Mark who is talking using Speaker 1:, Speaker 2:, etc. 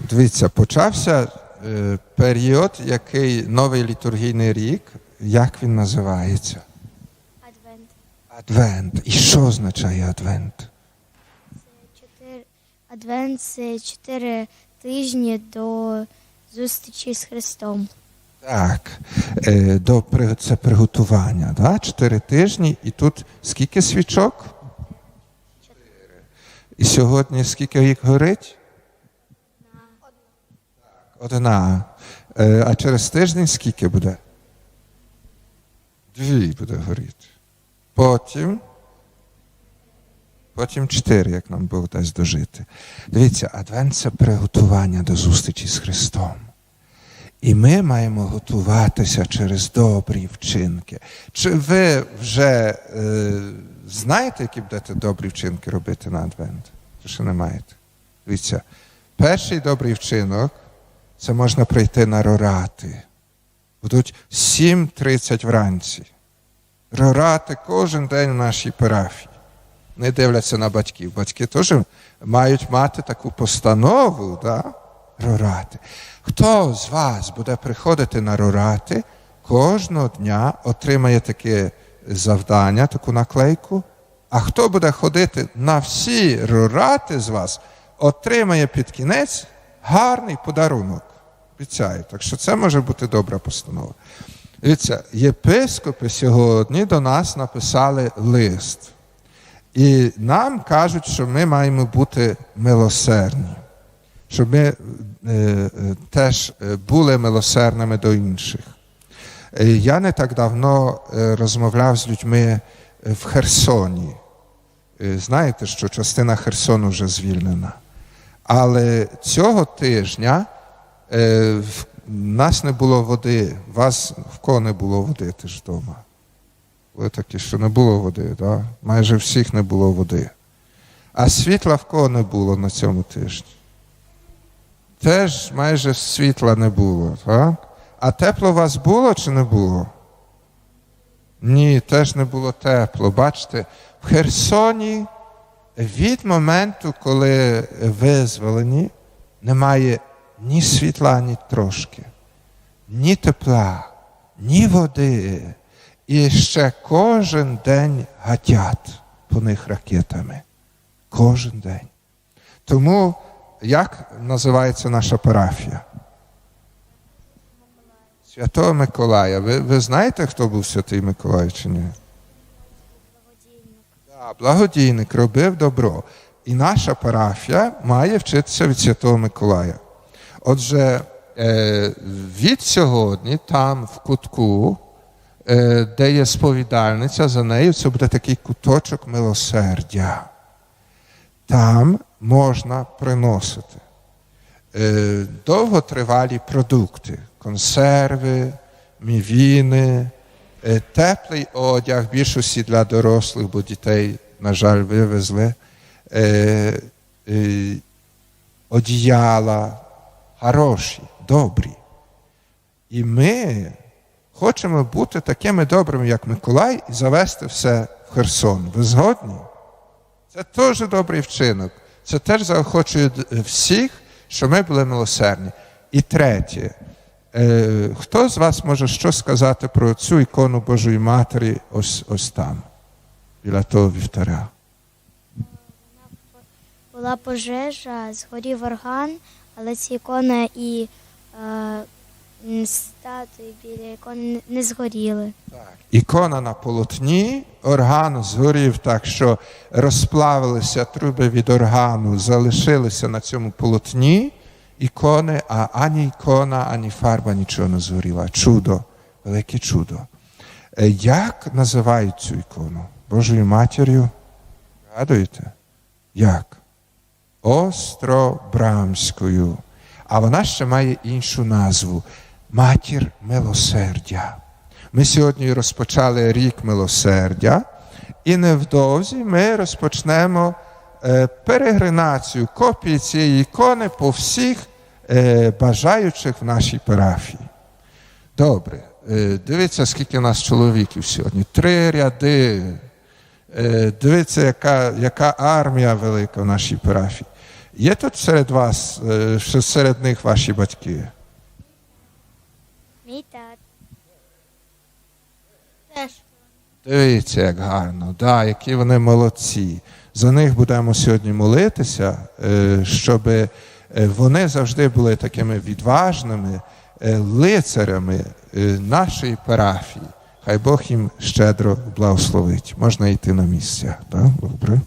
Speaker 1: Дивіться, почався е, період, який новий літургійний рік, як він називається?
Speaker 2: Адвент.
Speaker 1: Адвент. І що означає адвент?
Speaker 2: Чотири... Адвент це чотири тижні до зустрічі з Христом.
Speaker 1: Так, е, до, це приготування, да? чотири тижні, і тут скільки свічок? Чотири. І сьогодні скільки їх горить? Одна. Е, А через тиждень скільки буде? Дві буде горіти. Потім. Потім чотири, як нам Бог дасть дожити. Дивіться, адвент це приготування до зустрічі з Христом. І ми маємо готуватися через добрі вчинки. Чи ви вже е, знаєте, які будете добрі вчинки робити на Адвент? Чи ще не маєте? Дивіться, перший добрий вчинок це можна прийти на рорати. Будуть 7.30 вранці. Рорати кожен день в нашій парафії. Не дивляться на батьків. Батьки теж мають мати таку постанову, да? рорати. Хто з вас буде приходити на рорати, кожного дня отримає таке завдання, таку наклейку. А хто буде ходити на всі рорати з вас, отримає під кінець гарний подарунок. Обіцяю. Так що це може бути добра постанова. Дивіться, єпископи сьогодні до нас написали лист. І нам кажуть, що ми маємо бути милосердні, щоб ми е, е, теж е, були милосердними до інших. Е, Я не так давно розмовляв з людьми в Херсоні. Знаєте, що частина Херсону вже звільнена. Але цього тижня нас не було води, вас в кого не було води теж вдома. Були такі, що не було води, да? майже всіх не було води. А світла в кого не було на цьому тижні. Теж майже світла не було. Так? А тепло у вас було чи не було? Ні, теж не було тепло. Бачите, в Херсоні від моменту, коли визволені, немає ні світла, ні трошки, ні тепла, ні води. І ще кожен день гатять по них ракетами. Кожен день. Тому як називається наша парафія? Святого Миколая. Ви, ви знаєте, хто був святий Миколай чи ні? Да, благодійник робив добро. І наша парафія має вчитися від Святого Миколая. Отже, е, від сьогодні, там в кутку, е, де є сповідальниця, за нею це буде такий куточок милосердя. Там можна приносити е, довготривалі продукти, консерви, мівіни, теплий одяг, більшості для дорослих, бо дітей, на жаль, вивезли, одіяла, хороші, добрі. І ми хочемо бути такими добрими, як Миколай, і завести все в Херсон. Ви згодні? Це теж добрий вчинок. Це теж заохочує всіх, що ми були милосердні. І третє, е, хто з вас може що сказати про цю ікону Божої Матері ось, ось там, біля того вівтаря?
Speaker 2: Була пожежа, згорів орган, але ці ікона і е, статуї біля ікон не згоріли.
Speaker 1: Так. Ікона на полотні, орган згорів так, що розплавилися труби від органу, залишилися на цьому полотні ікони, а ані ікона, ані фарба нічого не згоріла. Чудо, велике чудо. Е, Як називають цю ікону? Божою матір'ю? Згадуєте? Як? Остробрамською. А вона ще має іншу назву Матір милосердя. Ми сьогодні розпочали рік милосердя, і невдовзі ми розпочнемо е, перегринацію копії цієї ікони по всіх е, бажаючих в нашій парафії. Добре, е, дивіться, скільки нас чоловіків сьогодні. Три ряди. Е, Дивіться, яка, яка армія велика в нашій парафії. Є тут серед вас, е, що серед них ваші батьки?
Speaker 2: Мій тат.
Speaker 3: Теж.
Speaker 1: Дивіться, як гарно, да, які вони молодці. За них будемо сьогодні молитися, е, щоб вони завжди були такими відважними лицарями нашої парафії. Хай Бог їм щедро благословить. Можна йти на місця. Так? Добре.